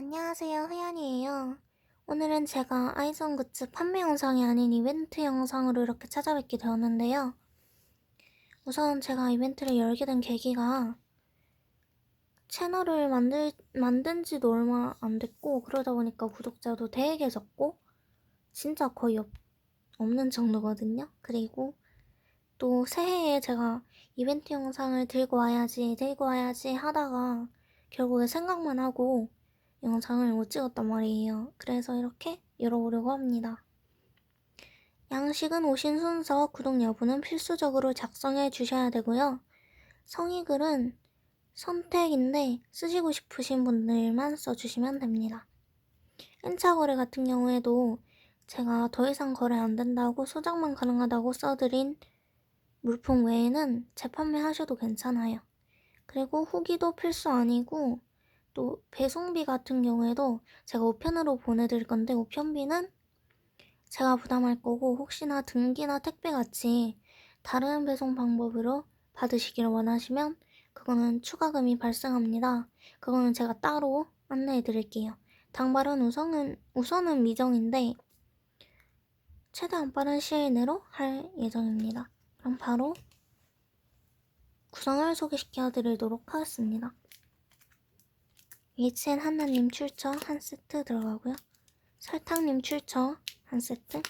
안녕하세요, 흐연이에요. 오늘은 제가 아이폰 굿즈 판매 영상이 아닌 이벤트 영상으로 이렇게 찾아뵙게 되었는데요. 우선 제가 이벤트를 열게 된 계기가 채널을 만들, 만든 지도 얼마 안 됐고, 그러다 보니까 구독자도 되게 적고, 진짜 거의 없, 없는 정도거든요. 그리고 또 새해에 제가 이벤트 영상을 들고 와야지, 들고 와야지 하다가 결국에 생각만 하고 영상을 못 찍었단 말이에요. 그래서 이렇게 열어보려고 합니다. 양식은 오신 순서, 구독 여부는 필수적으로 작성해 주셔야 되고요. 성의글은 선택인데 쓰시고 싶으신 분들만 써주시면 됩니다. 1차 거래 같은 경우에도 제가 더 이상 거래 안 된다고 소장만 가능하다고 써드린 물품 외에는 재판매 하셔도 괜찮아요. 그리고 후기도 필수 아니고 또 배송비 같은 경우에도 제가 우편으로 보내드릴 건데 우편비는 제가 부담할 거고 혹시나 등기나 택배 같이 다른 배송 방법으로 받으시기를 원하시면 그거는 추가금이 발생합니다. 그거는 제가 따로 안내해 드릴게요. 당발은 우선은, 우선은 미정인데 최대한 빠른 시일 내로 할 예정입니다. 그럼 바로 구성을 소개시켜 드리도록 하겠습니다. HN 하나님 출처 한 세트 들어가고요. 설탕님 출처 한 세트.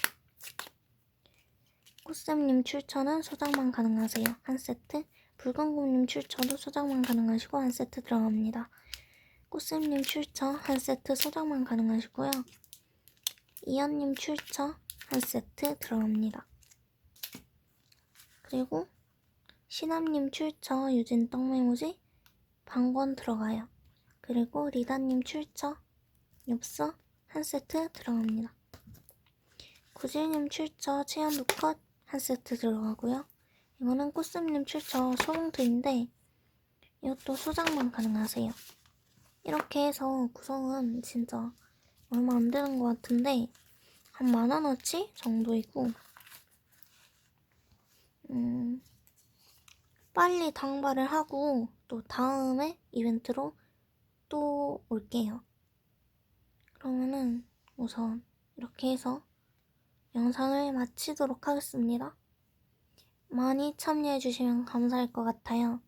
꽃샘님 출처는 소장만 가능하세요. 한 세트. 붉은곰님 출처도 소장만 가능하시고 한 세트 들어갑니다. 꽃샘님 출처 한 세트 소장만 가능하시고요. 이연님 출처 한 세트 들어갑니다. 그리고 시남님 출처 유진 떡메모지 방권 들어가요. 그리고 리다님 출처 엽서 한 세트 들어갑니다. 구질님 출처 체연두 컷한 세트 들어가고요. 이거는 꽃샘님 출처 소봉트인데 이것도 소장만 가능하세요. 이렇게 해서 구성은 진짜 얼마 안 되는 것 같은데 한 만원어치 정도이고 음, 빨리 당발을 하고 또 다음에 이벤트로 또 올게요. 그러면은 우선 이렇게 해서 영상을 마치도록 하겠습니다. 많이 참여해주시면 감사할 것 같아요.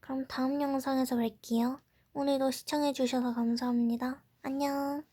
그럼 다음 영상에서 뵐게요. 오늘도 시청해주셔서 감사합니다. 안녕.